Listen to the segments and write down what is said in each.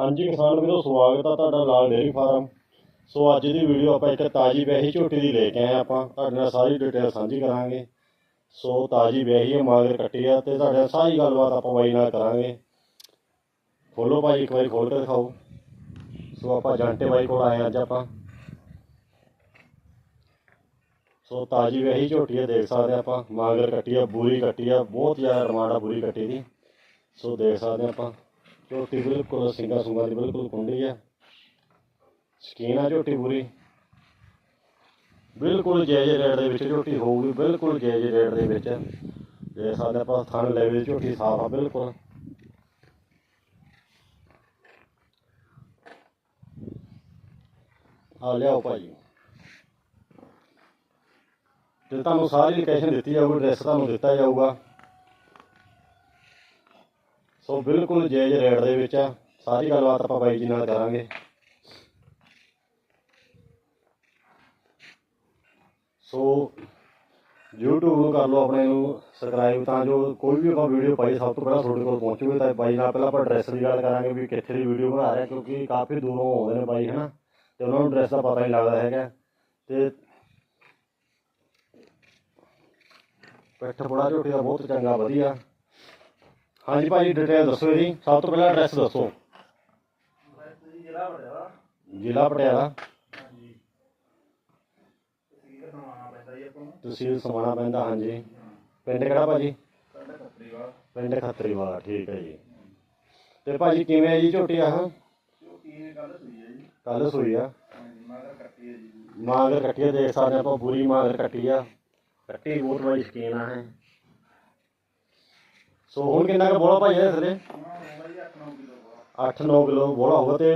ਹਾਂਜੀ ਕਿਸਾਨ ਵੀਰੋ, ਸਵਾਗਤ ਆ ਤੁਹਾਡਾ ਲਾਲ ਡੇਅਰੀ ਫਾਰਮ। ਸੋ ਅੱਜ ਦੀ ਵੀਡੀਓ ਆਪਾਂ ਇੱਕ ਤਾਜੀ ਵਿਆਹੀ ਝੋਟੀ ਦੀ ਲੈ ਕੇ ਆਏ ਆਪਾਂ। ਤੁਹਾਡੇ ਨਾਲ ਸਾਰੀ ਡਿਟੇਲ ਸਾਂਝੀ ਕਰਾਂਗੇ। ਸੋ ਤਾਜੀ ਵਿਆਹੀ ਹੈ ਮਾਗਰ ਕੱਟੀ ਆ ਤੇ ਤੁਹਾਡੇ ਨਾਲ ਸਾਰੀ ਗੱਲਬਾਤ ਆਪਾਂ ਬਾਈ ਨਾਲ ਕਰਾਂਗੇ। ਖੋਲੋ ਭਾਈ, ਇੱਕ ਵਾਰੀ ਖੋਲ ਕੇ ਦਿਖਾਓ। ਸੋ ਆਪਾਂ ਜਾਂਟੇ ਬਾਈ ਕੋਲ ਆਏ ਅੱਜ ਆਪਾਂ। ਸੋ ਤਾਜੀ ਵਿਆਹੀ ਝੋਟੀ ਆ, ਦੇਖ ਸਕਦੇ ਆਪਾਂ। ਮਾਗਰ ਕੱਟੀ ਆ, ਬੂਰੀ ਕੱਟੀ ਆ, ਬਹੁਤ ਜ਼ਿਆਦਾ ਡਿਮਾਂਡ ਆ ਬੂਰੀ ਕੱਟੀ ਦੀ। ਸੋ ਦੇਖ ਸਕਦੇ ਆਪਾਂ। ਝੋਟੀ ਬਿਲਕੁਲ ਸਿੰਗਾ ਸੁੰਗਾ ਦੀ ਬਿਲਕੁਲ ਕੁੰਡੀ ਆ। ਸਕੀਨ ਆ ਝੋਟੀ ਪੂਰੀ। ਬਿਲਕੁਲ ਜਾਇਜ਼ ਰੇਟ ਦੇ ਵਿੱਚ ਝੋਟੀ ਹੋਊਗੀ, ਬਿਲਕੁਲ ਜਾਇਜ਼ ਰੇਟ ਦੇ ਵਿੱਚ। ਦੇਖ ਸਕਦੇ ਆਪਾਂ ਥਣ ਲੈਵੇ ਝੋਟੀ ਸਾਫ਼ ਆ ਬਿਲਕੁਲ। ਆ ਲਿਆਓ ਭਾਈ। ਤੇ ਤੁਹਾਨੂੰ ਸਾਰੀ ਲੋਕੇਸ਼ਨ ਦਿੱਤੀ ਜਾਊਗੀ ਐਡਰੈਸ ਤੁਹਾਨੂੰ ਦਿੱਤਾ ਜਾਊਗਾ। ਸੋ ਬਿਲਕੁਲ ਜਾਇਜ਼ ਰੇਟ ਦੇ ਵਿੱਚ ਆ। ਸਾਰੀ ਗੱਲਬਾਤ ਆਪਾਂ ਬਾਈ ਜੀ ਨਾਲ ਕਰਾਂਗੇ। ਸੋ YouTube ਕਰ ਲਓ ਆਪਣੇ ਨੂੰ ਸਬਸਕ੍ਰਾਈਬ ਤਾਂ ਜੋ ਕੋਈ ਵੀ ਆਪਾਂ ਵੀਡੀਓ ਪਾਈ ਸਭ ਤੋਂ ਪਹਿਲਾਂ ਤੁਹਾਡੇ ਕੋਲ ਪਹੁੰਚੂਗੇ ਤਾਂ ਬਾਈ ਨਾਲ ਪਹਿਲਾਂ ਆਪਾਂ ਐਡਰੈਸ ਦੀ ਗੱਲ ਕਰਾਂਗੇ ਵੀ ਕਿੱਥੇ ਦੀ ਵੀਡੀਓ ਬਣਾ ਰਿਹਾ ਕਿਉਂਕਿ ਕਾਫੀ ਦੂਰੋਂ ਆਉਂਦੇ ਨੇ ਬਾਈ, ਹਨਾ? ਤੇ ਉਹਨਾਂ ਨੂੰ ਐਡਰੈਸ ਦਾ ਪਤਾ ਨਹੀਂ ਲੱਗਦਾ ਹੈਗਾ। ਤੇ ਪਿੱਠ ਬੜਾ ਝੋਟੀ ਦਾ ਬਹੁਤ ਚੰਗਾ, ਵਧੀਆ। ਹਾਂਜੀ ਭਾਈ ਡਿਟੇਲ ਦੱਸੋ ਜੀ ਸਭ ਤੋਂ ਪਹਿਲਾਂ ਐਡਰੈਸ ਦੱਸੋ। ਜ਼ਿਲ੍ਹਾ ਬੜਿਆ ਜ਼ਿਲ੍ਹਾ ਪਟਿਆਲਾ। ਹਾਂਜੀ ਤਹਿਸੀਲ ਨਵਾਂ ਪੈਂਦਾ ਜੀ ਆਪਾਂ ਨੂੰ ਤਹਿਸੀਲ ਸਮਾਣਾ ਪੈਂਦਾ ਹਾਂਜੀ। ਪਿੰਡ ਕਿਹੜਾ ਭਾਜੀ? ਪਿੰਡ ਖੱਤਰੀਵਾਲ ਪਿੰਡ ਖੱਤਰੀਵਾਲਾ ਠੀਕ ਹੈ ਜੀ। ਤੇ ਭਾਜੀ ਕਿਵੇਂ ਹੈ ਜੀ ਝੋਟੀ ਆਹ? ਝੋਟੀ ਇਹ ਗੱਲ ਹੈ ਜੀ ਕੱਲ ਸੂਈ ਆ। ਹਾਂਜੀ ਕੱਟੀ ਹੈ ਜੀ ਮਾਂਗਰ ਕੱਟੀ ਆ, ਦੇਖ ਸਕਦੇ ਆਪਾਂ ਪੂਰੀ ਮਾਂਗਰ ਕੱਟੀ ਆ। ਕੱਟੀ ਬਹੁਤ ਬੜੀ ਸ਼ਕੀਨ ਆ ਹੈ ਸੋ ਹੁਣ ਕਿੰਨਾ ਕੁ ਬੋਲਾ ਭਾਈ ਇਹਦੇ ਥੱਲੇ ਉਹਨਾਂ ਨੂੰ ਬਾਈ 8-9 ਕਿਲੋ ਬੋਲਾ 8-9 ਕਿਲੋ ਬੋਲਾ ਹੋਊਗਾ ਤੇ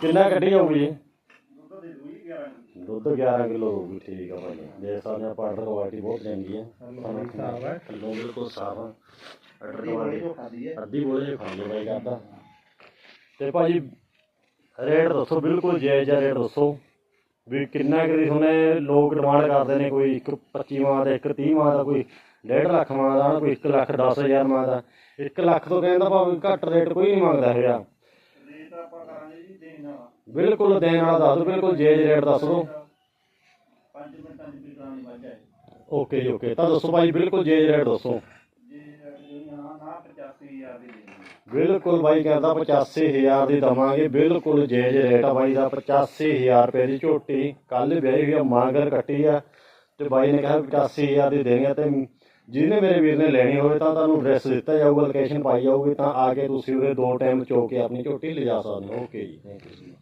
ਕਿੰਨਾ ਕੱਢੀ ਜਾਊਗੀ ਜੀ? ਦੁੱਧ ਦੇ ਦੂਈ 11 ਕਿਲੋ ਦੁੱਧ 11 ਕਿਲੋ ਹੋਊਗੀ ਠੀਕ ਆ ਭਾਈ। ਸਕਦੇ ਆ ਪਾਊਡਰ ਕੁਆਲਿਟੀ ਬਹੁਤ ਚੰਗੀ ਆ। ਸਾਫ਼ ਹੈ। ਕਿਲੋ ਬਿਲਕੁਲ ਸਾਫ਼ ਪਾਊਡਰ ਬੜੀ ਕੁਆਲਿਟੀ ਜੋ ਹੈ ਅੱਧੀ ਬੋਲੇ ਜੇ ਖਾਂਦੇ ਬਾਈ ਕਰਦਾ ਤੇ ਭਾਜੀ ਰੇਟ ਦੱਸੋ ਬਿਲਕੁਲ ਜਾਇਜ਼ ਜਿਹਾ ਰੇਟ ਦੱਸੋ। ਵੀ ਕਿੰਨਾ ਕੁ ਦੀ ਲੋਕ ਡਿਮਾਂਡ ਕਰਦੇ ਨੇ ਕੋਈ ਇੱਕ 25 ਮਾਹ ਦਾ, ਇੱਕ 30 ਮਾਹ ਦਾ, ਕੋਈ 1.5 ਲੱਖ ਮਾਹ ਦਾ, ਕੋਈ 1 ਲੱਖ 10000 ਮਾਹ ਦਾ। 1 ਲੱਖ ਤੋਂ ਕਹਿੰਦਾ ਭਾਵੇਂ ਘੱਟ ਰੇਟ ਕੋਈ ਨਹੀਂ ਮੰਗਦਾ ਹੈਗਾ। ਬਿਲਕੁਲ ਦੇਣ ਵਾਲਾ ਦੱਸ ਦਿਓ ਬਿਲਕੁਲ ਜਾਇਜ਼ ਰੇਟ ਦੱਸ ਦਿਓ 5 ਮਿੰਟਾਂ ਦੀ। ਵੀ ਕਰਾਣੀ ਵੱਜ ਓਕੇ ਜੀ, ਓਕੇ। ਤਾਂ ਦੱਸੋ ਭਾਈ, ਬਿਲਕੁਲ ਜੇਜ ਰੇਟ ਦੱਸੋ। ਜੀ ਨਾ 85000 ਦੀ ਬਿਲਕੁਲ ਬਾਈ ਕਹਿੰਦਾ 85000 ਦੀ ਦਵਾਂਗੇ, ਬਿਲਕੁਲ ਜਾਇਜ਼ ਰੇਟ ਆ ਬਾਈ ਦਾ 85000 ਰੁਪਏ ਦੀ ਝੋਟੀ ਕੱਲ ਵਿਆਹੀ ਹੋਈ ਆ, ਮਾਂਗਰ ਕੱਟੀ ਆ, ਤੇ ਬਾਈ ਨੇ ਕਿਹਾ 85000 ਦੀ ਦੇਣੀ ਤੇ ਜਿਹਨੇ ਮੇਰੇ ਵੀਰ ਨੇ ਲੈਣੀ ਹੋਵੇ ਤਾਂ ਤੁਹਾਨੂੰ ਐਡਰੈਸ ਦਿੱਤਾ ਜਾਊਗਾ ਲੋਕੇਸ਼ਨ ਪਾਈ ਜਾਊਗੀ, ਤਾਂ ਆ ਕੇ ਤੁਸੀਂ ਉਹਦੇ ਦੋ ਟਾਈਮ ਚੋ ਕੇ ਆਪਣੀ ਝੋਟੀ ਲਿਜਾ ਸਕਦੇ ਹੋ। ਓਕੇ ਜੀ। Thank you